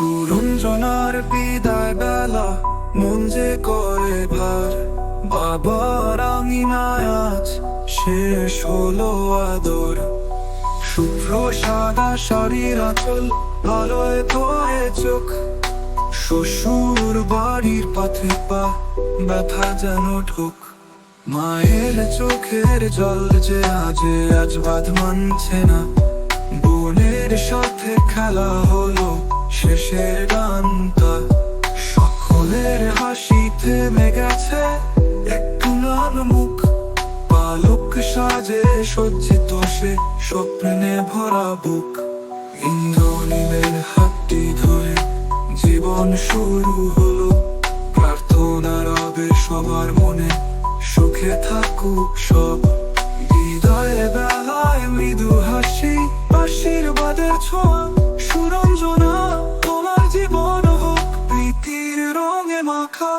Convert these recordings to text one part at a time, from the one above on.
করুঞ্জনার পিদায় বেলা মন যে করে ভার। বাবার আমি আজ শেষ হলো আদর। শুভ্র সাদা শাড়ির আচল আলোয় তোয়ে চোখ। শ্বশুর বাড়ির পথে পা ব্যথা যেন ঢুক। মায়ের চোখের জল যে আজে আজ বাদ মানছে না। বোনের সাথে খেলা হলো। শেষের গানটা সকলের হাসি থেমে গেছে একটু লাল মুখ পালক সাজে, সজ্জিত সে স্বপ্নে ভরা বুক। ইন্দ্রনীলের হাতটি ধরে জীবন শুরু হলো। প্রার্থনা রবে সবার মনে সুখে থাকুক সব। হৃদয়ে বেলায় মৃদু হাসি, আশীর্বাদের ছোঁয়া। রঙে মাখা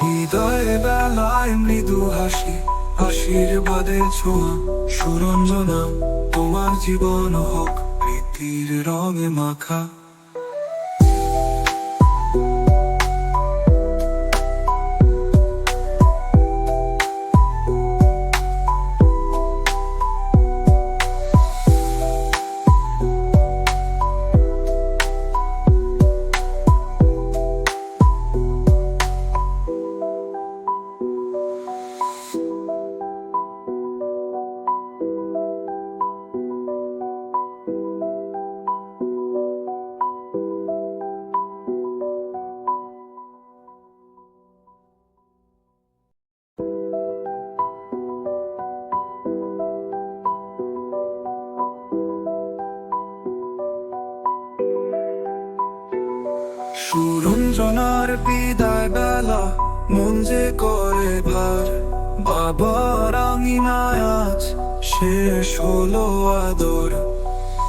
হৃদয়ে বেলায় মৃদু হাসি। আশীর্বাদের ছোঁয়া সুরঞ্জনা তোমার জীবন হোক প্রীতির রঙে মাখা। সুরঞ্জনার বিদায় বেলা, মন যে করে ভার। বাবার আঙিনায় আজ শেষ হলো আদর।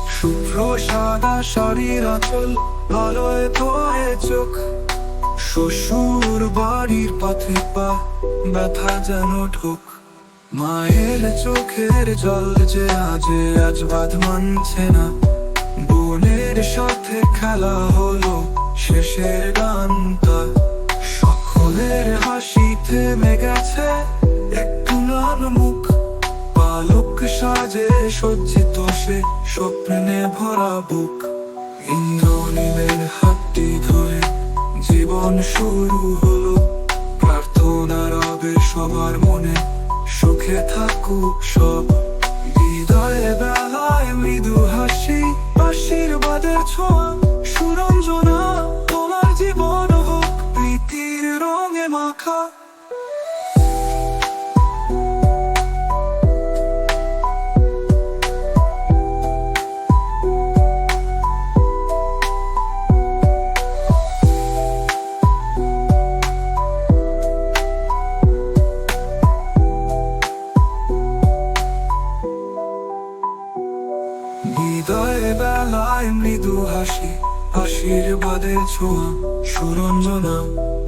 শুভ্র সাদা শাড়ির আচল আলোয় ধোয়ে চোখ। শ্বশুর বাড়ির পথে পা, ব্যথা যেন ঢোক। মায়ের চোখের জল যে আজে আজ বাদ মানছে না। বোনের সাথে খেলা হলো শেষের গানটা সকলের হাসি থেমে গেছে। একটু লাল মুখ পালক সাজে, সজ্জিত সে স্বপ্নে ভরা বুক। ইন্দ্রনীলের হাতটি ধরে জীবন শুরু হলো। প্রার্থনা রবে সবার মনে, সুখে থাকুক সব। হৃদয়ে বেলায় মৃদু হাসি, আশীর্বাদের ছোঁয়া, সুরঞ্জনা মাখা হৃদয়ে বেলায় মৃদু হাসি। আশীর্বাদের ছোঁয়া সুরঞ্জনা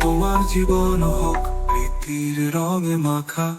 তোমার জীবন হোক প্রীতির রঙে মাখা।